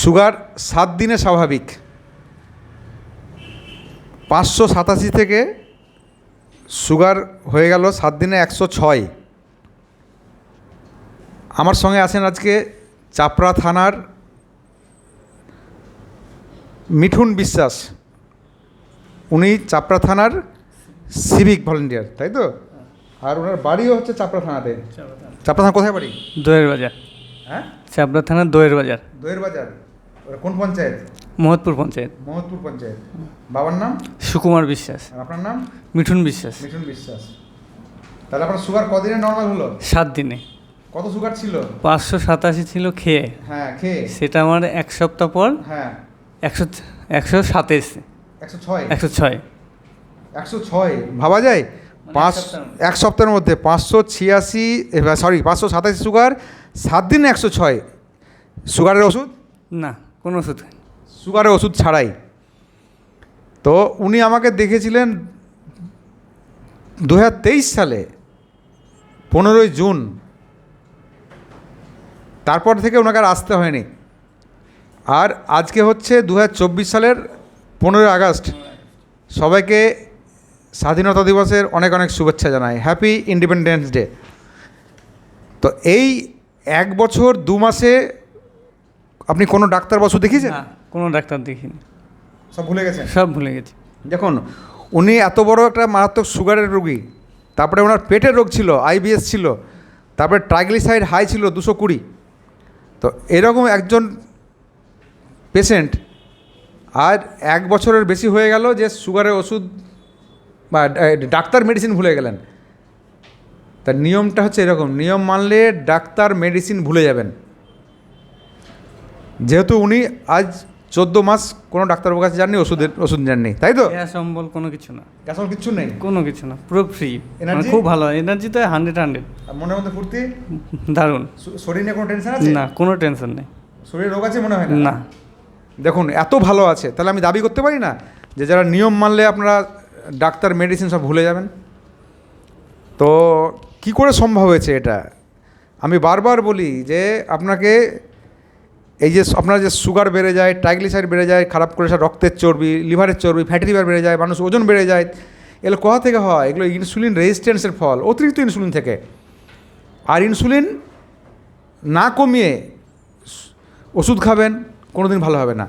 Sugar সাত দিনে স্বাভাবিক। পাঁচশো সাতাশি থেকে সুগার হয়ে গেল সাত দিনে একশো ছয়। আমার সঙ্গে আছেন আজকে চাপড়া থানার মিঠুন বিশ্বাস। উনি চাপড়া থানার সিভিক ভলেন্টিয়ার তাই তো? আর ওনার বাড়িও হচ্ছে চাপড়া থানাতে। চাপড়া থানা। কোথায় বাড়ি? দোয়ের বাজার। হ্যাঁ? চাপড়া থানার দোয়ের বাজার। দইয়ের বাজার? ওটা কোন পঞ্চায়েত? মোহতপুর পঞ্চায়েত। মোহতপুর পঞ্চায়েত। বাবার নাম? সুকুমার বিশ্বাস। আর আপনার নাম? মিঠুন বিশ্বাস। মিঠুন বিশ্বাস। তাহলে আপনার সুগার কদিনে নর্মাল হলো? সাত দিনে। কত সুগার ছিল? পাঁচশো সাতাশি ছিল খেয়ে। হ্যাঁ খেয়ে। সেটা আমার এক সপ্তাহ পর হ্যাঁ। একশো একশো সাতাইশ একশো ছয়? একশো ছয়। একশো ছয়? ভাবা যায়? মানে পাঁচ। এক সপ্তাহের মধ্যে পাঁচশো ছিয়াশি সরি পাঁচশো সাতাশি সুগার সাত দিনে একশো ছয়। সুগারের ওষুধ? না। কোনো ওষুধ। সুগারের ওষুধ ছাড়াই। তো উনি আমাকে দেখেছিলেন দু হাজার তেইশ সালে, পনেরোই জুন। তারপর থেকে ওনাকে আর আসতে হয়নি। আর আজকে হচ্ছে দু হাজার চব্বিশ সালের পনেরোই আগস্ট। সবাইকে স্বাধীনতা দিবসের অনেক অনেক শুভেচ্ছা জানাই। হ্যাপি ইন্ডিপেন্ডেন্স ডে তো এই এক বছর দু মাসে আপনি কোনো ডাক্তার বসু দেখিয়েছেন? না কোনো ডাক্তার দেখিনি। সব ভুলে গেছেন? সব ভুলে গেছি। দেখুন উনি এত বড় একটা মারাত্মক সুগারের রোগী তারপরে ওনার পেটের রোগ ছিল আইবিএস ছিল তারপরে ট্রাইগ্লিসাইড হাই ছিল দুশো কুড়ি। তো এরকম একজন পেশেন্ট আর এক বছরের বেশি হয়ে গেল যে সুগারের ওষুধ বা ডাক্তার মেডিসিন ভুলে গেলেন। তার নিয়মটা হচ্ছে এরকম নিয়ম মানলে ডাক্তার মেডিসিন ভুলে যাবেন। যেহেতু উনি আজ চোদ্দ মাস কোনো ডাক্তারবাবুর কাছে যাননি ওষুধের ওষুধ যাননি তাই তো? গ্যাস অম্বল কোনো কিছু না। এখন কিছু নেই? কোনো কিছু না পুরো ফ্রি Energy? খুব ভালো এনার্জি তো হান্ড্রেড হান্ড্রেড মনের মধ্যে ফুর্তি? দারুণ। শরীর কোনো টেনশন আছে? না কোনো টেনশন নেই। শরীরে রোগ আছে মনে হয় না? না। দেখুন এত ভালো আছে তাহলে আমি দাবি করতে পারি না যে যারা নিয়ম মানলে আপনারা ডাক্তার মেডিসিন সব ভুলে যাবেন? তো কি করে সম্ভব হয়েছে এটা? আমি বারবার বলি যে আপনাকে এই যে আপনার যে সুগার বেড়ে যায় ট্রাইগ্লিসাইড বেড়ে যায়, খারাপ করে রক্তের চর্বি, লিভারের চর্বি ফ্যাটি লিভার বেড়ে যায় মানুষ ওজন বেড়ে যায়, এগুলো কোথা থেকে হয়? এগুলো ইনসুলিন রেজিস্ট্যান্সের ফল, অতিরিক্ত ইনসুলিন থেকে। আর ইনসুলিন না কমিয়ে ওষুধ খাবেন কোনো দিন ভালো হবে না।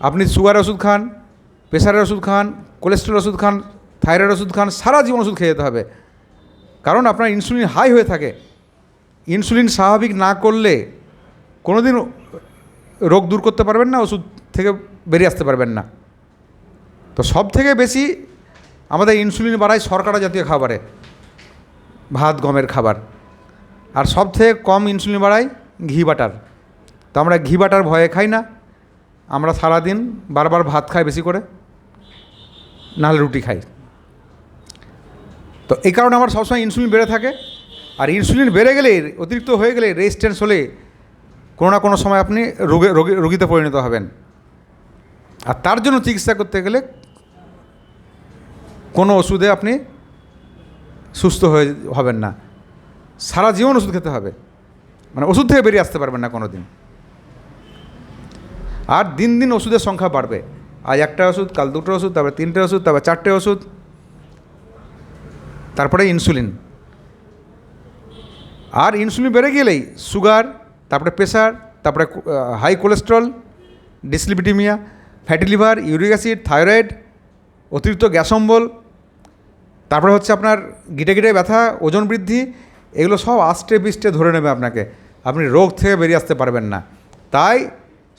আপনি সুগারের ওষুধ খান প্রেশারের ওষুধ খান কোলেস্ট্রল ওষুধ খান থাইরয়েড ওষুধ খান, সারা জীবন ওষুধ খেয়ে যেতে হবে। কারণ আপনার ইনসুলিন হাই হয়ে থাকে। ইনসুলিন স্বাভাবিক না করলে কোনো দিন রোগ দূর করতে পারবেন না, ওষুধ থেকে বেরিয়ে আসতে পারবেন না। তো সব থেকে বেশি আমাদের ইনসুলিন বাড়ায় শর্করা জাতীয় খাবারে, ভাত, গমের খাবার। আর সব থেকে কম ইনসুলিন বাড়ায় ঘি বাটার। তো আমরা ঘি বাটার ভয়ে খাই না, আমরা সারাদিন বারবার ভাত খাই বেশি করে, নাহলে রুটি খাই। তো এই কারণে আমার সবসময় ইনসুলিন বেড়ে থাকে। আর ইনসুলিন বেড়ে গেলে, অতিরিক্ত হয়ে গেলে রেজিস্ট্যান্স হলে কোনো না কোনো সময় আপনি রোগে, রোগী, রোগীতে পরিণত হবেন। আর তার জন্য চিকিৎসা করতে গেলে কোনো ওষুধে আপনি সুস্থ হয়ে হবেন না। সারা জীবন ওষুধ খেতে হবে। মানে ওষুধ থেকে বেরিয়ে আসতে পারবেন না কোনো দিন আর দিন দিন ওষুধের সংখ্যা বাড়বে। আজ একটা ওষুধ, কাল দুটো ওষুধ, তারপরে তিনটে ওষুধ, তারপরে চারটে ওষুধ। তারপরে ইনসুলিন। আর ইনসুলিন বেড়ে গেলেই সুগার তারপরে প্রেশার তারপরে high cholesterol dyslipidemia fatty liver uric acid thyroid অতিরিক্ত গ্যাস অম্বল, তারপরে হচ্ছে আপনার গিটে গিটে ব্যথা, ওজন বৃদ্ধি, এগুলো সব আস্তে পিষ্টে ধরে নেবে আপনাকে। আপনি রোগ থেকে বেরিয়ে আসতে পারবেন না। তাই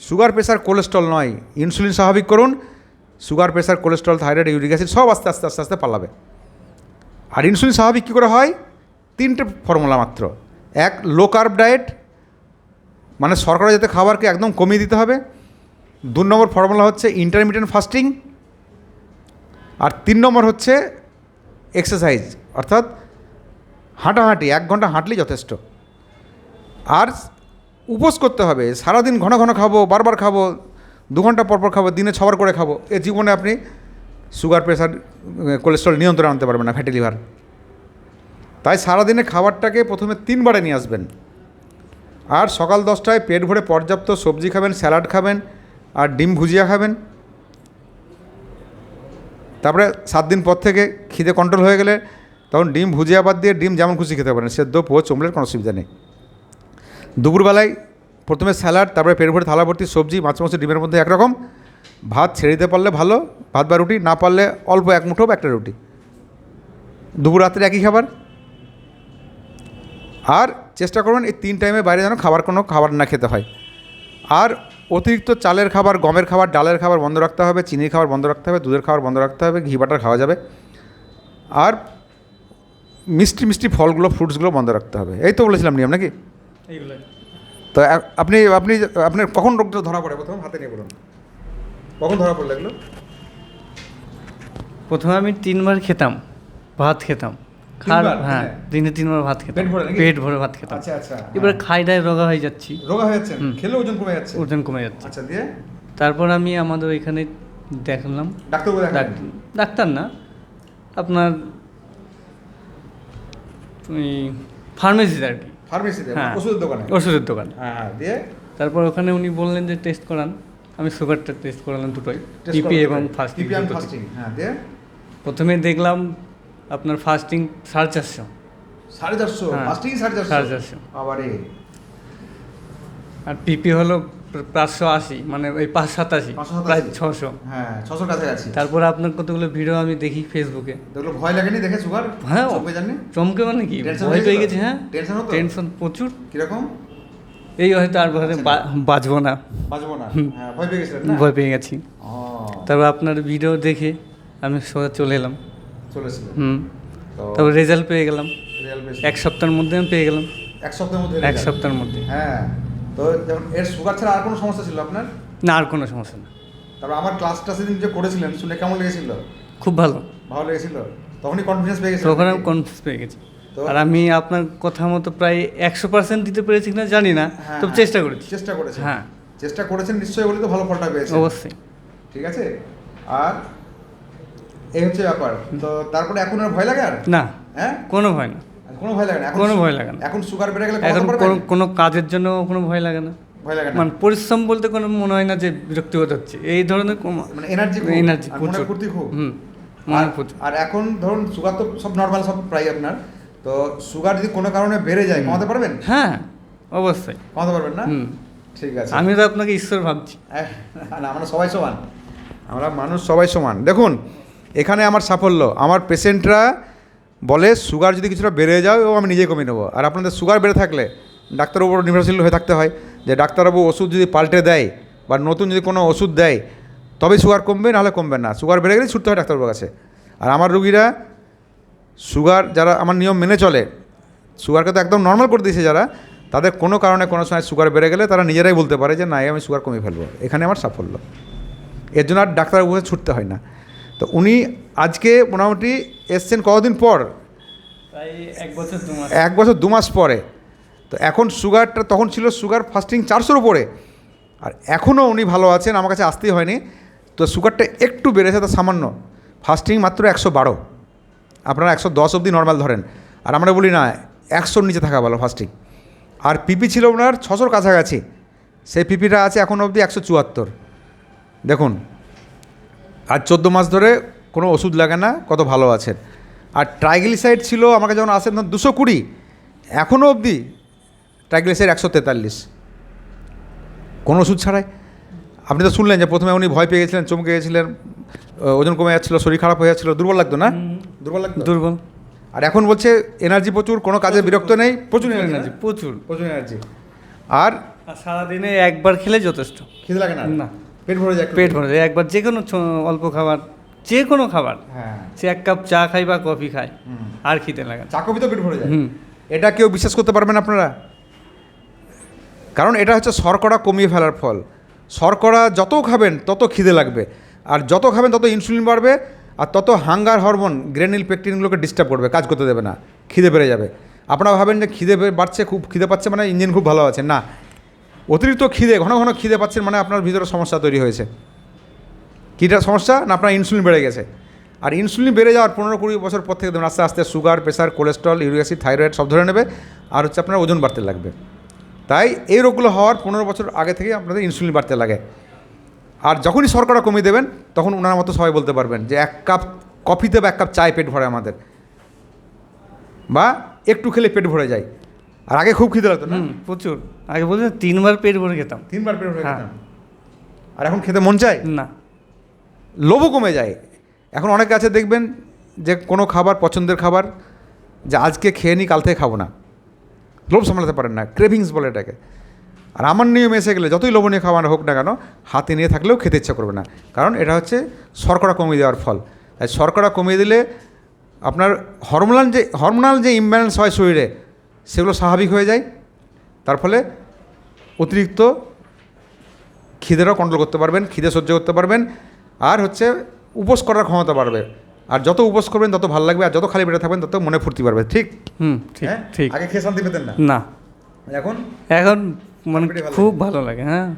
সুগার প্রেশার কোলেস্ট্রল নয়। ইনসুলিন স্বাভাবিক করুন। Sugar pressure cholesterol thyroid uric acid সব আস্তে আস্তে আস্তে আস্তে পালাবে আর ইনসুলিন স্বাভাবিক কী করে হয়? তিনটে ফর্মুলা মাত্র। এক লো কার্ব ডায়েট মানে শর্করা যাতে খাবারকে একদম কমিয়ে দিতে হবে। দু নম্বর ফর্মুলা হচ্ছে ইন্টারমিডিয়েন্ট ফাস্টিং আর তিন নম্বর হচ্ছে এক্সারসাইজ অর্থাৎ হাঁটাহাঁটি, এক ঘণ্টা হাঁটলেই যথেষ্ট। আর উপোস করতে হবে, সারাদিন ঘন ঘন খাব, বারবার খাব, দু ঘণ্টা পর পর খাব, দিনে ছবার করে খাব। এ জীবনে আপনি সুগার প্রেশার কোলেস্ট্রল নিয়ন্ত্রণে আনতে পারবেন না ফ্যাটি লিভার তাই সারাদিনে খাবারটাকে প্রথমে তিনবারে নিয়ে আসবেন। আর সকাল দশটায় পেট ভরে পর্যাপ্ত সবজি খাবেন, স্যালাড খাবেন আর ডিম ভুজিয়া খাবেন। তারপরে সাত দিন পর থেকে খিদে কন্ট্রোল হয়ে গেলে তখন ডিম ভুজিয়া বাদ দিয়ে ডিম যেমন খুশি খেতে পারেন, সেদ্ধ, পোচ চমড়ের কোনো অসুবিধা নেই। দুপুরবেলায় প্রথমে স্যালাড, তারপরে পেট ভরে থালা ভর্তি সবজি, মাছ মাছ ডিমের মধ্যে একরকম। ভাত ছেড়ে দিতে পারলে ভালো, ভাত বা রুটি না পারলে অল্প এক মুঠো বা একটা রুটি। দুপুর রাত্রে একই খাবার। আর চেষ্টা করবেন এই তিন টাইমে বাইরে যেন খাবার কোনো খাবার না খেতে হয়। আর অতিরিক্ত চালের খাবার গমের খাবার ডালের খাবার বন্ধ রাখতে হবে চিনির খাবার বন্ধ রাখতে হবে দুধের খাবার বন্ধ রাখতে হবে ঘি বাটার খাওয়া যাবে। আর মিষ্টি মিষ্টি ফলগুলো ফ্রুটসগুলো বন্ধ রাখতে হবে। এই তো বলেছিলাম নিয়ম নাকি? তো আপনি আপনি আপনার কখন রোগটা ধরা পড়ে? প্রথম হাতে নিয়ে বলুন। কখন ধরা পড়ল এগুলো? প্রথমে আমি তিনবার খেতাম ভাত খেতাম। খার হ্যাঁ হ্যাঁ। দিনে তিনবার ভাত খেতাম। পেট ভরে ভাত খেতাম। আচ্ছা আচ্ছা এবারে খাই দায় রোগা হয়ে যাচ্ছি। রোগা হয়ে যাচ্ছে খেলে ওজন কমে যাচ্ছে? ওজন কমে যাচ্ছে। আচ্ছা দিয়ে? তারপর আমি আমাদের এখানে দেখলাম। দেখালেন? ডাক্তার না। আপনার ফার্মেসিতে আর কি? ফার্মেসিতে হ্যাঁ। ওষুধের দোকানে? ওষুধের দোকান। হ্যাঁ হ্যাঁ, দিয়ে? তারপর ওখানে উনি বললেন যে টেস্ট করান। আমি সুগারটা টেস্ট করালাম দুটোই। টিপি এবং। ফাস্টিং হ্যাঁ দিয়ে? প্রথমে দেখলাম আপনার ফাস্টিং সাড়ে চারশো। সাড়ে চারশো? হ্যাঁ। ফাস্টিং সাড়ে চারশো? সাড়ে চারশো। আবারে আর পিপি হলো পাঁচশো আশি মানে ওই পাঁচ সাতাশি 587 প্রায় ছশো। হ্যাঁ ছশোর কাছাকাছি তারপরে আপনার কতগুলো ভিডিও আমি দেখি ফেসবুকে ভয় লাগেনি দেখে সুগার? হ্যাঁ। চমকে মানে কি? ভয় পেয়ে গেছি হ্যাঁ। হতো? টেনশন প্রচুর। কীরকম? এই হয়তো আর ঘরে আচ্ছা। বাঁচবো না। বাঁচবো না? হ্যাঁ ভয় পেয়ে না? ভয় পেয়ে গেছি। তারপর আপনার ভিডিও দেখে আমি সোজা চলে এলাম। চলেছিল। হুম। তো রেজাল্ট পেয়ে গেলাম। এক সপ্তাহের মধ্যে আমি পেয়ে গেলাম। এক সপ্তাহের মধ্যে এক। সপ্তাহের মধ্যে। হ্যাঁ। তো এর সুগার ছাড়া আর কোনো সমস্যা ছিল আপনার? না আর কোনো সমস্যা না। তারপর আমার ক্লাসটা সেদিন যে করেছিলেন শুনে কেমন লেগেছিল? খুব ভালো। ভালো লেগেছিল? তখনই কনফিডেন্স পেয়ে গেছিলেন তখন আমি? কনফিউজ পেয়ে গেছি। তো- আর আমি আপনার কথা মতো প্রায় একশো পার্সেন্ট দিতে পেরেছি কিনা জানি না হ্যাঁ, তবে হ্যাঁ। চেষ্টা করেছি। চেষ্টা করেছি হ্যাঁ। চেষ্টা করেছেন নিশ্চয়ই বলে তো ভালো ফলটা পেয়েছে অবশ্যই। ঠিক আছে? আর এই হচ্ছে ব্যাপার। তো তারপরে এখন আর ভয় লাগে আর? না হ্যাঁ? কোনো ভয় না। আর কোনো ভয় লাগে না? এখন কোনো ভয় লাগে না। এখন সুগার বেড়ে গেলে এখন কোনো কোনো কাজের জন্য কোনো ভয় লাগে না। ভয় লাগে না? মানে পরিশ্রম বলতে কোনো মনে হয় না যে বিরক্তিবোধ হচ্ছে। এই ধরনের মানে এনার্জি এনার্জি মনে প্রচুর। ফুর্তি খুব। হুম মনে আর- আর এখন ধরুন সুগার তো সব নর্মাল সব প্রায় আপনার। তো সুগার যদি কোনো কারণে বেড়ে যায় কমাতে পারবেন? হ্যাঁ অবশ্যই। কমাতে পারবেন না? হুম। ঠিক আছে। আমি তো আপনাকে ঈশ্বর ভাবছি। না আমরা সবাই সমান। আমরা মানুষ সবাই সমান। দেখুন এখানে আমার সাফল্য। আমার পেশেন্টরা বলে, সুগার যদি কিছুটা বেড়ে যায়, ও আমি নিজে কমিয়ে নেব। আর আপনাদের সুগার বেড়ে থাকলে ডাক্তারের উপর নির্ভরশীল হয়ে থাকতে হয় যে ডাক্তারবাবু ওষুধ যদি পাল্টে দেয় বা নতুন যদি কোনো ওষুধ দেয় তবে সুগার কমবে, নাহলে কমবে না। সুগার বেড়ে গেলে ছুটতে হয় ডাক্তারবাবুর কাছে। আর আমার রুগীরা সুগার যারা আমার নিয়ম মেনে চলে, সুগারকে তো একদম নর্মাল করে দিয়েছে যারা, তাদের কোনো কারণে কোনো সময় সুগার বেড়ে গেলে তারা নিজেরাই বলতে পারে যে, না আমি সুগার কমিয়ে ফেলব। এখানে আমার সাফল্য। এর জন্য আর ডাক্তারবাবুকে ছুটতে হয় না। তো উনি আজকে মোটামুটি এসছেন কতদিন পর? এক বছর দু মাস। এক বছর দু মাস পরে। তো এখন সুগারটা তখন ছিল সুগার ফাস্টিং চারশোর উপরে। আর এখনও উনি ভালো আছেন আমার কাছে আসতেই হয়নি। তো সুগারটা একটু বেড়েছে তো সামান্য। ফাস্টিং মাত্র একশো বারো। আপনারা একশো দশ অবধি নর্মাল ধরেন। আর আমরা বলি না একশোর নিচে থাকা ভালো ফাস্টিং। আর পিপি ছিল ওনার ছশোর কাছাকাছি। সেই পিপিটা আছে এখন অবধি একশো চুয়াত্তর। দেখুন আর চোদ্দ মাস ধরে কোনো ওষুধ লাগে না কত ভালো আছেন। আর ট্রাইগ্লিসাইড ছিল আমাকে যখন আসেন তখন দুশো কুড়ি এখনও অবধি ট্রাইগ্লিসাইড একশো তেতাল্লিশ। কোনো ওষুধ ছাড়াই। আপনি তো শুনলেন যে প্রথমে উনি ভয় পেয়ে গেছিলেন চমকে গেছিলেন ওজন কমে যাচ্ছিল শরীর খারাপ হয়ে যাচ্ছিল দুর্বল লাগতো না? দুর্বল লাগতো? দুর্বল। আর এখন বলছে এনার্জি প্রচুর কোনো কাজে বিরক্ত নেই প্রচুর। এনার্জি প্রচুর। প্রচুর এনার্জি আর সারাদিনে একবার খেলে যথেষ্ট। খিদে লাগে না? না। পেট ভরে যায় পেট ভরে যায়। একবার যে কোনো অল্প খাবার যে কোনো খাবার হ্যাঁ। সে এক কাপ চা খায় বা কফি খায় আর খিদে লাগে চা কফি তো পেট ভরে যায়। এটা কেউ বিশ্বাস করতে পারবেন আপনারা? কারণ এটা হচ্ছে শর্করা কমিয়ে ফেলার ফল। শর্করা যত খাবেন তত খিদে লাগবে। আর যত খাবেন তত ইনসুলিন বাড়বে আর তত হাঙ্গার হরমোন গ্রেনিল পেকটিনগুলোকে ডিস্টার্ব করবে কাজ করতে দেবে না। খিদে বেড়ে যাবে। আপনারা ভাবেন যে খিদে বাড়ছে খুব খিদে পাচ্ছে মানে ইঞ্জিন খুব ভালো আছে না অতিরিক্ত খিদে, ঘন ঘন খিদে পাচ্ছেন মানে আপনার ভিতরে সমস্যা তৈরি হয়েছে। কীটা সমস্যা না আপনার ইনসুলিন বেড়ে গেছে। আর ইনসুলিন বেড়ে যাওয়ার পনেরো কুড়ি বছর পর থেকে আস্তে আস্তে sugar pressure cholesterol uric acid thyroid সব ধরে নেবে আর হচ্ছে আপনার ওজন বাড়তে লাগবে। তাই এই রোগগুলো হওয়ার পনেরো বছর আগে থেকে আপনাদের ইনসুলিন বাড়তে লাগে। আর যখনই শর্করা কমিয়ে দেবেন, তখন ওনার মতো সবাই বলতে পারবেন যে এক কাপ কফিতে বা এক কাপ চায় পেট ভরে আমাদের। বা একটু খেলে পেট ভরে যায়। আর আগে খুব খিদে লাগতো না? প্রচুর। আগে বলতে তিনবার পেট ভরে খেতাম। তিনবার পেট ভরে হ্যাঁ। খেতাম। আর এখন খেতে মন চায়? না। লোভও কমে যায়। এখন অনেক আছে দেখবেন যে কোনো খাবার পছন্দের খাবার যে আজকে খেয়ে নিই কাল থেকে খাব না। লোভ সামলাতে পারেন না। ক্রেভিংস বলে এটাকে। আর আমার নিয়ম এসে গেলে যতই লোভনীয় খাবার হোক না কেন হাতে নিয়ে থাকলেও খেতে ইচ্ছা করবে না। কারণ এটা হচ্ছে শর্করা কমিয়ে দেওয়ার ফল। তাই শর্করা কমিয়ে দিলে আপনার হরমোনাল যে হরমোনাল যে ইমব্যালেন্স হয় শরীরে সেগুলো স্বাভাবিক হয়ে যায়। তার ফলে অতিরিক্ত খিদেরও কন্ট্রোল করতে পারবেন খিদে সহ্য করতে পারবেন আর হচ্ছে উপোস করার ক্ষমতা বাড়বে। আর যত উপোস করবেন তত ভালো লাগবে আর যত খালি পেটে থাকবেন তত মনে ফুর্তি পারবে ঠিক? হুম ঠিক হ্যাঁ? ঠিক। আগে খেয়ে শান্তি পেতেন না? না। এখন? এখন মানে খুব ভালো লাগে হ্যাঁ।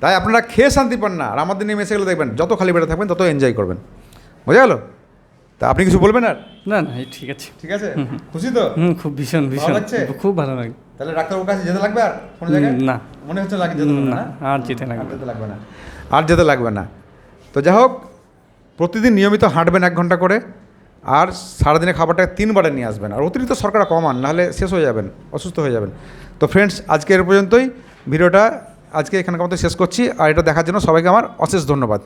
তাই আপনারা খেয়ে শান্তি পান না আর আমাদের নিয়ে এসে গেলে দেখবেন যত খালি পেটে থাকবেন তত এনজয় করবেন। বোঝা গেল? তা আপনি কিছু বলবেন আর? না না এই ঠিক আছে। ঠিক আছে? খুশি তো? হুম খুব ভীষণ ভীষণ। লাগছে? খুব ভালো লাগে। তাহলে ডাক্তারবাবুর কাছে যেতে লাগবে আর কোনো জায়গায়? না। মনে হচ্ছে লাগে যেতে না আর যেতে লাগবে যেতে লাগবে না। আর যেতে লাগবে না। তো যাই হোক প্রতিদিন নিয়মিত হাঁটবেন এক ঘণ্টা করে আর সারাদিনে খাবারটা তিনবারে নিয়ে আসবেন। আর অতিরিক্ত সরকার কমান নাহলে শেষ হয়ে যাবেন অসুস্থ হয়ে যাবেন। তো ফ্রেন্ডস আজকে এর পর্যন্তই। ভিডিওটা আজকে এখানকার মতো শেষ করছি। আর এটা দেখার জন্য সবাইকে আমার অশেষ ধন্যবাদ।